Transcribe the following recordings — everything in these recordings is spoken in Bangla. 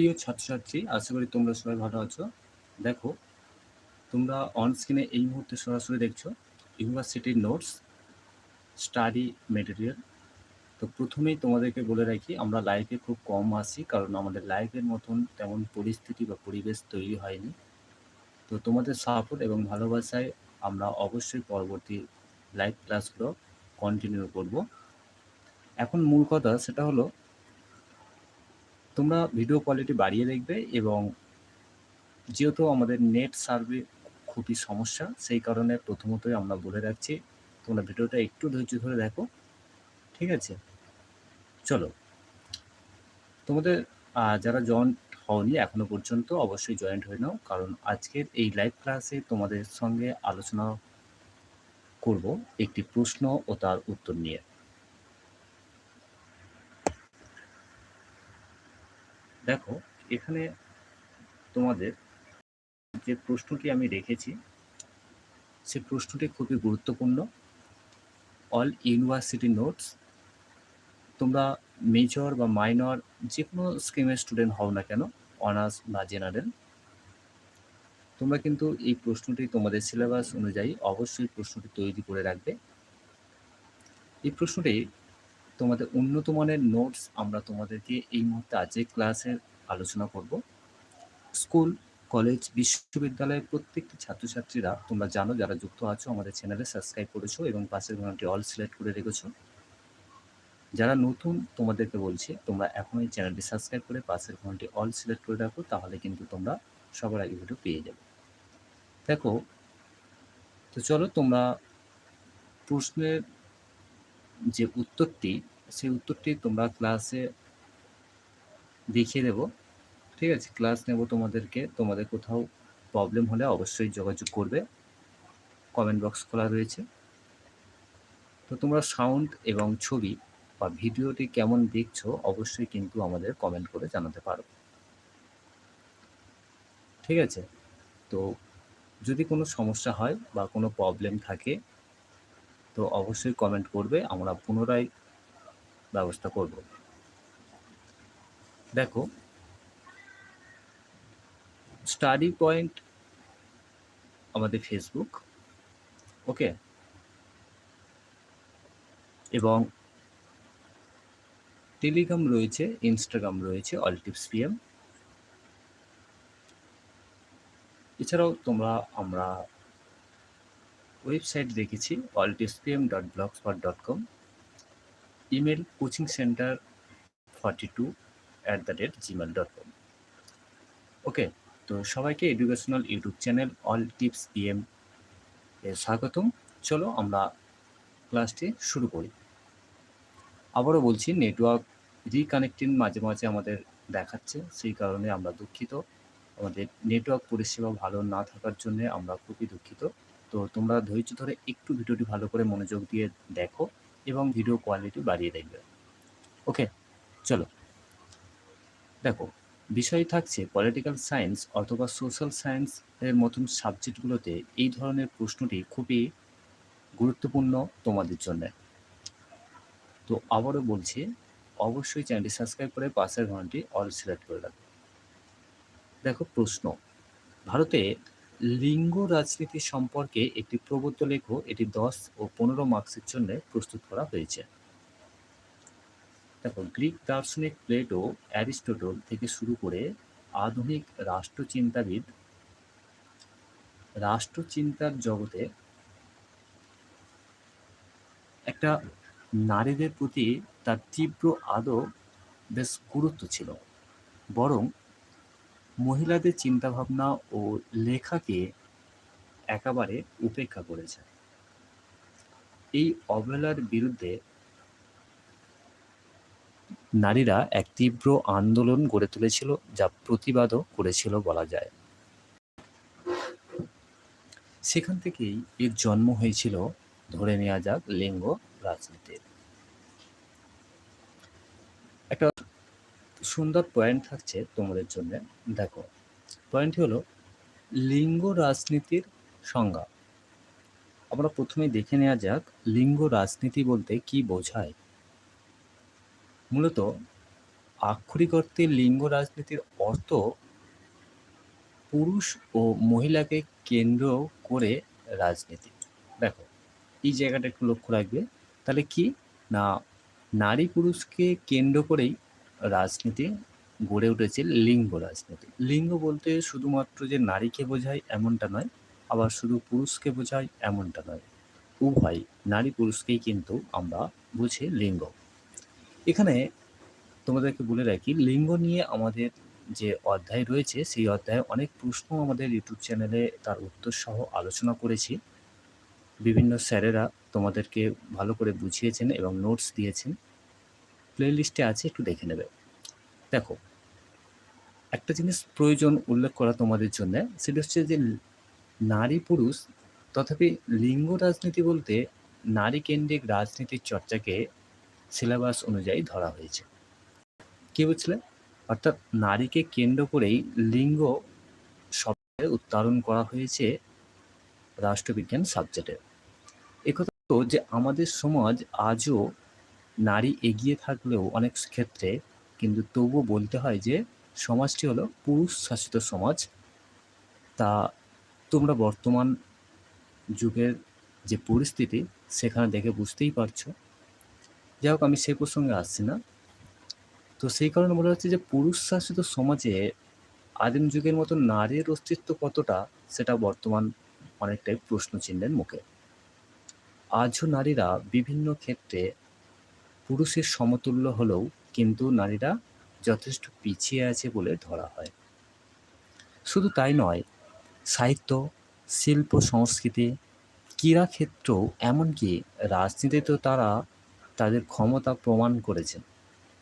প্রিয় ছাত্রছাত্রী, আশা করি তোমরা সবাই ভালো আছো। দেখো, তোমরা অন স্ক্রিনে এই মুহূর্তে সরাসরি দেখছ ইউনিভার্সিটির নোটস স্টাডি মেটেরিয়াল তো প্রথমেই তোমাদেরকে বলে রাখি, আমরা লাইভে খুব কম আসি কারণ আমাদের লাইভের মতন তেমন পরিস্থিতি বা পরিবেশ তৈরি হয়নি। তো তোমাদের সাপোর্ট এবং ভালোবাসায় আমরা অবশ্যই পরবর্তী লাইভ ক্লাসগুলো কন্টিনিউ করব। এখন মূল কথা সেটা হলো তোমরা ভিডিও কোয়ালিটি বাড়িয়ে দেখবে এবং যেহেতু আমাদের নেট সার্ভে খুবই সমস্যা, সেই কারণে প্রথমতই আমরা বলে রাখছি, তোমরা ভিডিওটা একটু ধৈর্য ধরে দেখো, ঠিক আছে? চলো। তোমাদের যারা জয়েন্ট হওনি এখনও পর্যন্ত অবশ্যই জয়েন্ট হয়ে নাও, কারণ আজকের এই লাইভ ক্লাসে তোমাদের সঙ্গে আলোচনা করব একটি প্রশ্ন ও তার উত্তর নিয়ে। দেখো, এখানে তোমাদের যে প্রশ্নটি আমি রেখেছি সে প্রশ্নটি খুবই গুরুত্বপূর্ণ। অল ইউনিভার্সিটি নোটস তোমরা মেজর বা মাইনর যে কোনো স্কিমের স্টুডেন্ট হও না কেন অনার্স বা জেনারেল তোমরা কিন্তু এই প্রশ্নটি তোমাদের সিলেবাস অনুযায়ী অবশ্যই প্রশ্নটি তৈরি করে রাখবে। এই প্রশ্নটি তোমাদের উন্নত মানের নোটস আমরা তোমাদেরকে এই মুহূর্তে আজকে ক্লাসে আলোচনা করব। স্কুল কলেজ বিশ্ববিদ্যালয়ের প্রত্যেকটি ছাত্রছাত্রীরা, তোমরা জানো যারা যুক্ত আছো আমাদের চ্যানেলে সাবস্ক্রাইব করেছ এবং পাশের ঘন্টি অল সিলেক্ট করে রেখেছো। যারা নতুন, তোমাদেরকে বলছি, তোমরা এখন এই চ্যানেলটি সাবস্ক্রাইব করে পাশের ঘন্টি অল সিলেক্ট করে রাখো, তাহলে কিন্তু তোমরা সবার আগে ভিডিও পেয়ে যাবে। দেখো, তো চলো তোমরা প্রশ্নের যে উত্তরটি, সেই উত্তরটি তোমরা ক্লাসে দেখিয়ে দেব। ঠিক আছে? ক্লাস নেব তোমাদেরকে। তোমাদের কোথাও প্রবলেম হলে অবশ্যই যোগাযোগ করবে। কমেন্ট বক্স খোলা রয়েছে। তো তোমরা সাউন্ড এবং ছবি বা ভিডিওটি কেমন দেখছ অবশ্যই কিন্তু আমাদের কমেন্ট করে জানাতে পারো। ঠিক আছে? তো যদি কোনো সমস্যা হয় বা কোনো প্রবলেম থাকে তো অবশ্যই কমেন্ট করবে, আমরা পুনরায় ব্যবস্থা করব। দেখো স্টাডি পয়েন্ট আমাদের ফেসবুক ওকে এবং টেলিগ্রাম রয়েছে ইনস্টাগ্রাম রয়েছে অল টিপস পিএম এছাড়াও তোমরা, আমরা ওয়েবসাইট দেখেছি all tips dot spot dot com email coaching centre forty two at the rate Gmail dot com okay তো সবাইকে educational YouTube channel all tips PM এর স্বাগতম। চলো আমরা ক্লাসটি শুরু করি। আবারও বলছি নেটওয়ার্ক রিকানেক্টিং মাঝে মাঝে আমাদের দেখাচ্ছে, সেই কারণে আমরা দুঃখিত। আমাদের নেটওয়ার্ক পরিষেবা ভালো না থাকার জন্য আমরা খুবই দুঃখিত। তো তোমরা ধৈর্য ধরে একটু ভিডিওটি ভালো করে মনোযোগ দিয়ে দেখো এবং ভিডিও কোয়ালিটি বাড়িয়ে দেখবে। ওকে চলো। দেখো, বিষয় থাকছে পলিটিক্যাল সায়েন্স অথবা সোশ্যাল সায়েন্স এর মতন সাবজেক্টগুলোতে এই ধরনের প্রশ্নটি খুবই গুরুত্বপূর্ণ তোমাদের জন্য। তো আবারও বলছি, অবশ্যই চ্যানেলটি সাবস্ক্রাইব করে পাশের ঘন্টি অল সিলেক্ট করে রাখবে দেখো প্রশ্ন, ভারতে লিঙ্গ রাজনীতি সম্পর্কে একটি প্রবন্ধ লেখো এটি দশ ও পনেরো মার্কসের জন্য প্রস্তুত করা হয়েছে। দেখো, গ্রিক দার্শনিক প্লেটো অ্যারিস্টোটল থেকে শুরু করে আধুনিক রাষ্ট্রচিন্তাবিদ, রাষ্ট্রচিন্তার জগতে একটা নারীদের প্রতি তার তীব্র আদর বেশ গুরুত্ব ছিল। বরং মহিলাদের চিন্তাভাবনা ও লেখাকে একেবারে উপেক্ষা করেছে। এই অবহেলার বিরুদ্ধে নারীরা এক তীব্র আন্দোলন গড়ে তুলেছিল যা প্রতিবাদও করেছিল বলা যায়। সেখান থেকেই এর জন্ম হয়েছিল, ধরে নেওয়া যাক, লিঙ্গ রাজনীতির একটা সুন্দর পয়েন্ট থাকছে তোমাদের জন্য। দেখো পয়েন্টটি হলো লিঙ্গ রাজনীতির সংজ্ঞা। আমরা প্রথমে দেখে নেওয়া যাক লিঙ্গ রাজনীতি বলতে কি বোঝায়। মূলত আক্ষরিক অর্থে লিঙ্গ রাজনীতির অর্থ পুরুষ ও মহিলাকে কেন্দ্র করে রাজনীতি। দেখো, এই জায়গাটা একটু লক্ষ্য রাখবে। তাহলে কি? না, নারী পুরুষকে কেন্দ্র করেই রাজনীতি গড়ে উঠেছে লিঙ্গ রাজনীতি। লিঙ্গ বলতে শুধুমাত্র যে নারীকে বোঝায় এমনটা নয়, আবার শুধু পুরুষকে বোঝায় এমনটা নয়। উভয় নারী পুরুষকেই কিন্তু আমরা বুঝি লিঙ্গ। এখানে তোমাদেরকে বলে রাখি, লিঙ্গ নিয়ে আমাদের যে অধ্যায় রয়েছে, সেই অধ্যায়ে অনেক প্রশ্ন আমাদের ইউটিউব চ্যানেলে তার উত্তর সহ আলোচনা করেছি। বিভিন্ন স্যারেরা তোমাদেরকে ভালো করে বুঝিয়েছেন এবং নোটস দিয়েছেন। প্লে লিস্টে আছে, একটু দেখে নেবে। দেখো, একটা জিনিস প্রয়োজন উল্লেখ করা তোমাদের জন্য, সেটা হচ্ছে যে নারী পুরুষ তথাপি লিঙ্গ রাজনীতি বলতে নারী কেন্দ্রিক রাজনীতির চর্চাকে সিলেবাস অনুযায়ী ধরা হয়েছে। কি বুঝলে? অর্থাৎ নারীকে কেন্দ্র করেই লিঙ্গ শব্দে উচ্চারণ করা হয়েছে রাষ্ট্রবিজ্ঞান সাবজেক্টে একথা তো যে আমাদের সমাজ আজও নারী এগিয়ে থাকলেও অনেক ক্ষেত্রে কিন্তু তবুও বলতে হয় যে সমাজটি হলো পুরুষ শাসিত সমাজ। তা তোমরা বর্তমান যুগের যে পরিস্থিতি সেখানে দেখে বুঝতেই পারছ। যাই হোক, আমি সেই প্রসঙ্গে আসছি না। তো সেই কারণে বলা হচ্ছে যে পুরুষ শাসিত সমাজে আদিম যুগের মতো নারীর অস্তিত্ব কতটা সেটা বর্তমান অনেকটাই প্রশ্ন চিহ্নের মুখে। আজও নারীরা বিভিন্ন ক্ষেত্রে পুরুষের সমতুল্য হলেও কিন্তু নারীরা যথেষ্ট পিছিয়ে আছে বলে ধরা হয়। শুধু তাই নয়, সাহিত্য, শিল্প, সংস্কৃতি ক্রীড়াক্ষেত্রেও এমনকি রাজনীতিতেও তারা তাদের ক্ষমতা প্রমাণ করেছেন।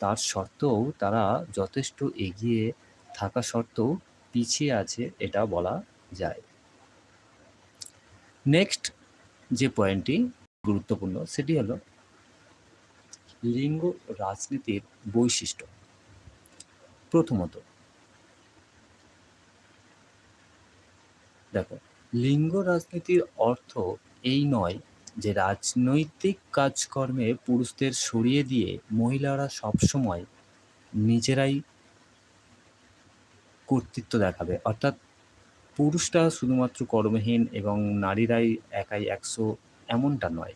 তার সত্ত্বেও তারা যথেষ্ট এগিয়ে থাকা সত্ত্বেও পিছিয়ে আছে এটা বলা যায়। নেক্সট যে পয়েন্টটি গুরুত্বপূর্ণ সেটি হলো লিঙ্গ রাজনীতির বৈশিষ্ট্য। প্রথমত, দেখো, লিঙ্গ রাজনীতির অর্থ এই নয় যে রাজনৈতিক কাজকর্মে পুরুষদের সরিয়ে দিয়ে মহিলারা সবসময় নিজেরাই কর্তৃত্ব দেখাবে। অর্থাৎ পুরুষরা শুধুমাত্র কর্মহীন এবং নারীরাই একাই একশো এমনটা নয়।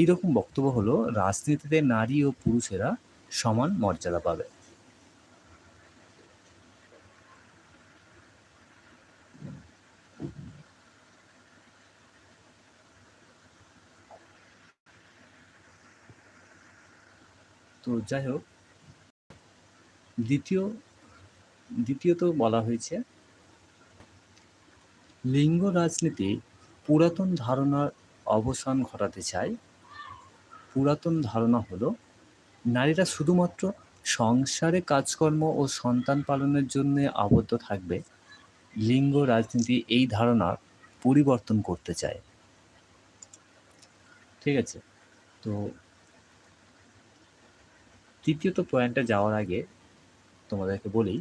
এইরকম বক্তব্য হলো, রাজনীতিতে নারী ও পুরুষেরা সমান মর্যাদা পাবে। তো যাই হোক, দ্বিতীয়, দ্বিতীয়ত বলা হয়েছে, লিঙ্গ রাজনীতি পুরাতন ধারণার অবসান ঘটাতে চায় পুরাতন ধারণা হলো, নারীরা শুধুমাত্র সংসারে কাজকর্ম ও সন্তান পালনের জন্য আবদ্ধ থাকবে, লিঙ্গ, রাজনীতি এই ধারণার পরিবর্তন করতে চায়। ঠিক আছে? তো তৃতীয়ত পয়েন্টে যাওয়ার আগে তোমাদেরকে বলি,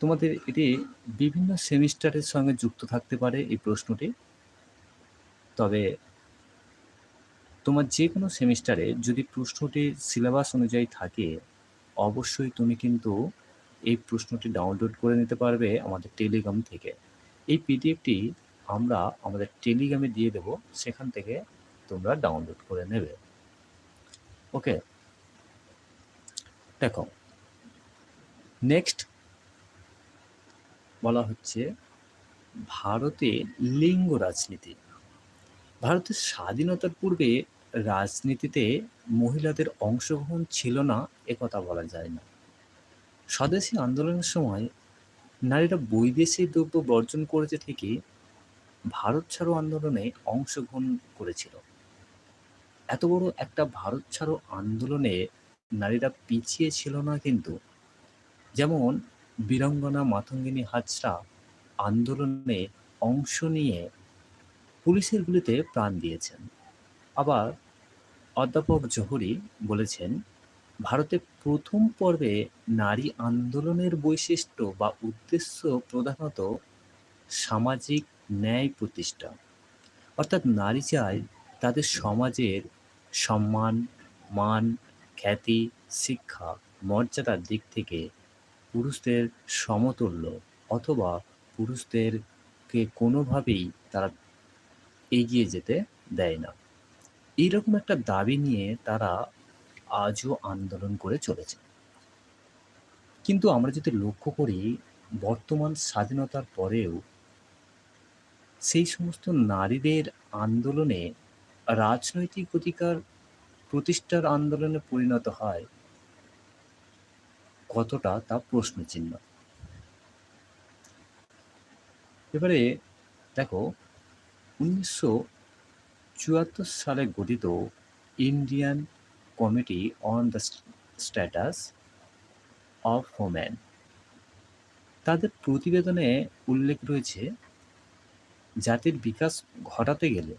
তোমাদের এটি বিভিন্ন সেমিস্টারের সঙ্গে যুক্ত থাকতে পারে এই প্রশ্নটি। তবে তোমার যে কোনো সেমিস্টারে যদি প্রশ্নটি সিলেবাস অনুযায়ী থাকে, অবশ্যই তুমি কিন্তু এই প্রশ্নটি ডাউনলোড করে নিতে পারবে আমাদের টেলিগ্রাম থেকে। এই পিডিএফটি আমরা আমাদের টেলিগ্রামে দিয়ে দেব, সেখান থেকে তোমরা ডাউনলোড করে নেবে। ওকে? দেখো, নেক্সট বলা হচ্ছে ভারতে লিঙ্গ রাজনীতি। ভারতের স্বাধীনতার পূর্বে রাজনীতিতে মহিলাদের অংশগ্রহণ ছিল না একথা বলা যায় না। স্বদেশী আন্দোলনের সময় নারীরা বৈদেশিক দ্রব্য বর্জন করেছে ঠিকই, ভারত ছাড়ো আন্দোলনে অংশগ্রহণ করেছিল। এত বড় একটা ভারত ছাড়ো আন্দোলনে নারীরা পিছিয়ে ছিল না কিন্তু। যেমন বীরাঙ্গনা মাতঙ্গিনী হাজরা আন্দোলনে অংশ নিয়ে পুলিশের গুলিতে প্রাণ দিয়েছেন। আবার অধ্যাপক জহুরি বলেছেন, ভারতে প্রথম পর্বে নারী আন্দোলনের বৈশিষ্ট্য বা উদ্দেশ্য প্রধানত সামাজিক ন্যায় প্রতিষ্ঠা। অর্থাৎ নারী চায় তাদের সমাজের সম্মান, মান, খ্যাতি, শিক্ষা, মর্যাদার দিক থেকে পুরুষদের সমতুল্য অথবা পুরুষদেরকে কোনোভাবেই তারা এগিয়ে যেতে দেয় না। এইরকম একটা দাবি নিয়ে তারা আজও আন্দোলন করে চলেছে। কিন্তু আমরা যদি লক্ষ্য করি, বর্তমান স্বাধীনতার পরেও সেই সমস্ত নারীদের আন্দোলনে রাজনৈতিক অধিকার প্রতিষ্ঠার আন্দোলনে পরিণত হয় কতটা তা প্রশ্নচিহ্ন। এবারে দেখো, উনিশশো চুয়াত্তর সালে গঠিত Indian committee on the status of women তাদের প্রতিবেদনে উল্লেখ রয়েছে, জাতির বিকাশ ঘটাতে গেলে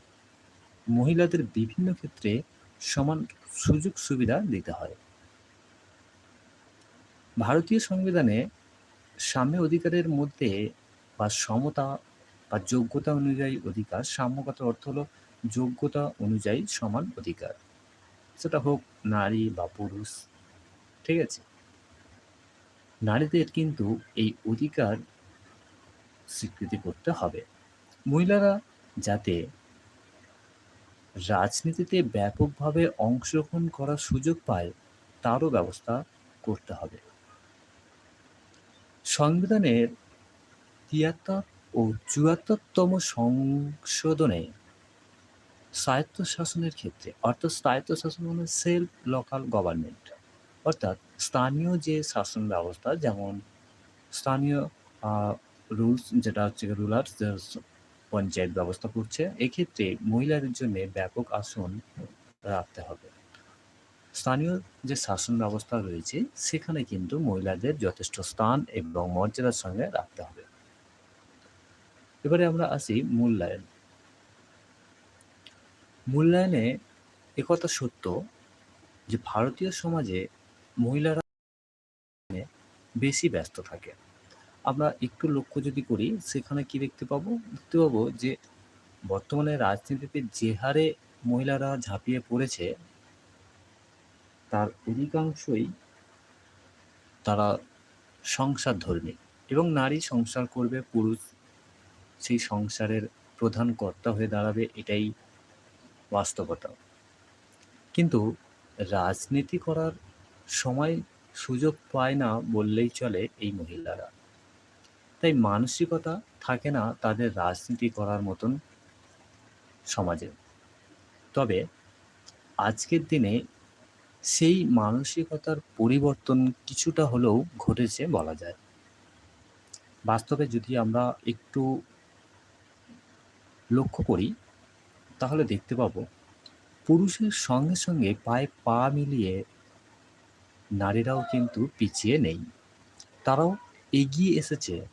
মহিলাদের বিভিন্ন ক্ষেত্রে সমান সুযোগ সুবিধা দিতে হয়। ভারতীয় সংবিধানে সাম্য অধিকারের মধ্যে বা সমতা বা যোগ্যতা অনুযায়ী অধিকার, সাম্যগত অর্থ হলো যোগ্যতা অনুযায়ী সমান অধিকার। সেটা হোক নারী বা পুরুষ, ঠিক আছে? নারীদের কিন্তু এই অধিকার স্বীকৃতি করতে হবে। মহিলারা যাতে রাজনীতিতে ব্যাপকভাবে অংশগ্রহণ করার সুযোগ পায়, তারও ব্যবস্থা করতে হবে। সংবিধানের তিয়াত্তর ও চুয়াত্তরতম সংশোধনে স্বায়ত্তশাসনের ক্ষেত্রে, অর্থাৎ স্বায়ত্তশাসন মানে সেলফ লোকাল গভর্নমেন্ট অর্থাৎ স্থানীয় যে শাসন ব্যবস্থা, যেমন স্থানীয় রুলস যেটা হচ্ছে রুলার পঞ্চায়েত ব্যবস্থা করছে, এক্ষেত্রে মহিলাদের জন্য ব্যাপক আসন রাখতে হবে। স্থানীয় যে শাসন ব্যবস্থা রয়েছে, সেখানে কিন্তু মহিলাদের যথেষ্ট স্থান এবং মর্যাদার সঙ্গে রাখতে হবে। এবারে আমরা আসি মূল্যায়ন। মূল্যায়নে একথা সত্য যে ভারতীয় সমাজে মহিলারা বেশি ব্যস্ত থাকে। আমরা একটু লক্ষ্য যদি করি, সেখানে কি দেখতে পাবো? দেখতে পাবো যে বর্তমানে রাজনীতিতে যে হারে মহিলারা ঝাঁপিয়ে পড়েছে, তার অধিকাংশই তারা সংসার ধর্মী এবং নারী সংসার করবে, পুরুষ সেই সংসারের প্রধান কর্তা হয়ে দাঁড়াবে, এটাই বাস্তবতা। কিন্তু রাজনীতি করার সময় সুযোগ পায় না বললেই চলে এই মহিলারা। তাই মানসিকতা থাকে না তাদের রাজনীতি করার মতন সমাজে। তবে আজকের দিনে সেই মানসিকতার পরিবর্তন কিছুটা হলেও ঘটেছে বলা যায়। বাস্তবে যদি আমরা একটু লক্ষ্য করি তাহলে দেখতে পাবো। পুরুষের সঙ্গে সঙ্গে পায়ে পা মিলিয়ে নারীরাও কিন্তু পিছিয়ে নেই। তারাও এগিয়ে এসেছে।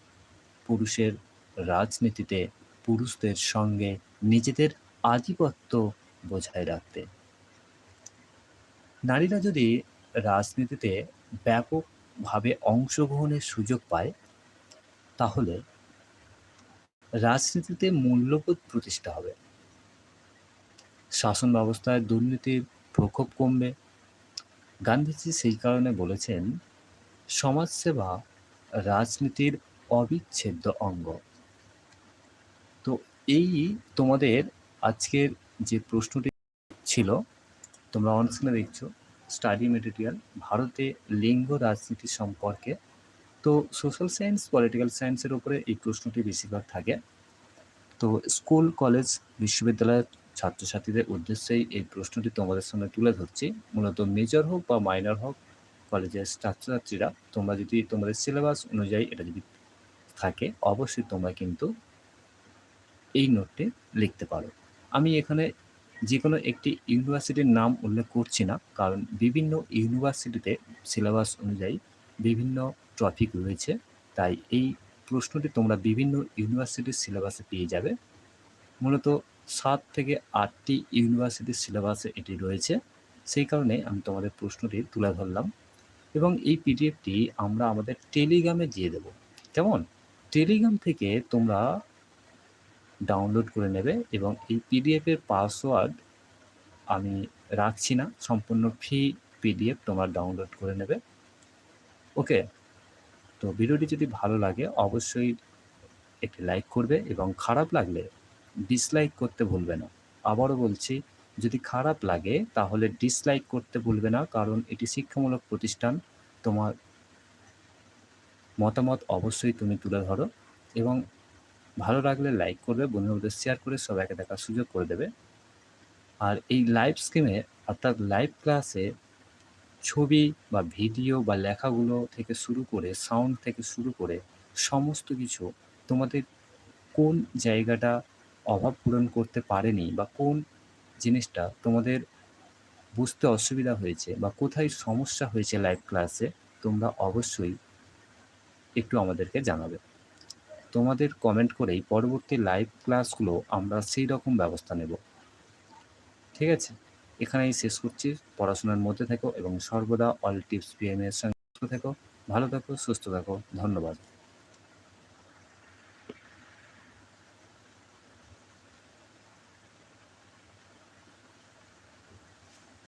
পুরুষের রাজনীতিতে পুরুষদের সঙ্গে নিজেদের আধিপত্য বজায় রাখতে। নারীরা যদি রাজনীতিতে ব্যাপকভাবে অংশগ্রহণের সুযোগ পায়, তাহলে রাজনীতিতে মূল্যবোধ প্রতিষ্ঠা হবে। শাসন ব্যবস্থায় দুর্নীতির প্রকোপ কমবে। গান্ধীজি সেই কারণে বলেছেন, সমাজসেবা রাজনীতির অবিচ্ছেদ্য অঙ্গ। তো এই তোমাদের আজকের যে প্রশ্নটি ছিল, তোমরা অনস্ক্রিনে দেখছ স্টাডি মেটেরিয়াল ভারতে লিঙ্গ রাজনীতি সম্পর্কে। তো সোশ্যাল সায়েন্স পলিটিক্যাল সায়েন্সের উপরে এই প্রশ্নটি বেশিরভাগ থাকে। তো স্কুল কলেজ বিশ্ববিদ্যালয়ের ছাত্রছাত্রীদের উদ্দেশ্যেই এই প্রশ্নটি তোমাদের সামনে তুলে ধরছি। মূলত মেজর হোক বা মাইনর হোক, কলেজের ছাত্রছাত্রীরা তোমরা যদি তোমাদের সিলেবাস অনুযায়ী এটা যদি থাকে, অবশ্যই তোমরা কিন্তু এই নোটটি লিখতে পারো। আমি এখানে যে কোনো একটি ইউনিভার্সিটির নাম উল্লেখ করছি না, কারণ বিভিন্ন ইউনিভার্সিটিতে সিলেবাস অনুযায়ী বিভিন্ন টপিক রয়েছে। তাই এই প্রশ্নটি তোমরা বিভিন্ন ইউনিভার্সিটির সিলেবাসে পেয়ে যাবে। মূলত সাত থেকে আটটি ইউনিভার্সিটির সিলেবাসে এটি রয়েছে। সেই কারণে আমি তোমাদের প্রশ্নটি তুলে ধরলাম এবং এই পিডিএফটি আমরা আমাদের টেলিগ্রামে দিয়ে দেব। কেমন? টেলিগ্রাম থেকে তোমরা ডাউনলোড করে নেবে এবং এই পিডিএফের পাসওয়ার্ড আমি রাখছি না, সম্পূর্ণ ফ্রি পিডিএফ তোমরা ডাউনলোড করে নেবে। ওকে, তো ভিডিওটি যদি ভালো লাগে অবশ্যই একটি লাইক করবে এবং খারাপ লাগলে ডিসলাইক করতে ভুলবে না। আবারও বলছি, যদি খারাপ লাগে, তাহলে ডিসলাইক করতে ভুলবে না, কারণ এটি শিক্ষামূলক প্রতিষ্ঠান। তোমার মতামত অবশ্যই তুমি তুলে ধরো এবং ভালো লাগলে লাইক করবে, বন্ধুদের শেয়ার করে সবাইকে দেখার সুযোগ করে দেবে। আর এই লাইভ স্কিমে অর্থাৎ লাইভ ক্লাসে ছবি বা ভিডিও বা লেখাগুলো থেকে শুরু করে সাউন্ড থেকে শুরু করে সমস্ত কিছু তোমাদের কোন জায়গাটা অভাব পূরণ করতে পারেনি বা কোন জিনিসটা তোমাদের বুঝতে অসুবিধা হয়েছে বা কোথায় সমস্যা হয়েছে লাইভ ক্লাসে তোমরা অবশ্যই একটু আমাদেরকে জানাবে। তোমাদের কমেন্ট করেই পরবর্তী লাইভ ক্লাসগুলো আমরা সেই রকম ব্যবস্থা নেব। ঠিক আছে? এখানেই শেষ করছি। পড়াশোনার মধ্যে থেকো এবং সর্বদা অল টিপস পিএমের সঙ্গে থেকো। ভালো থাকো, সুস্থ থাকো। ধন্যবাদ।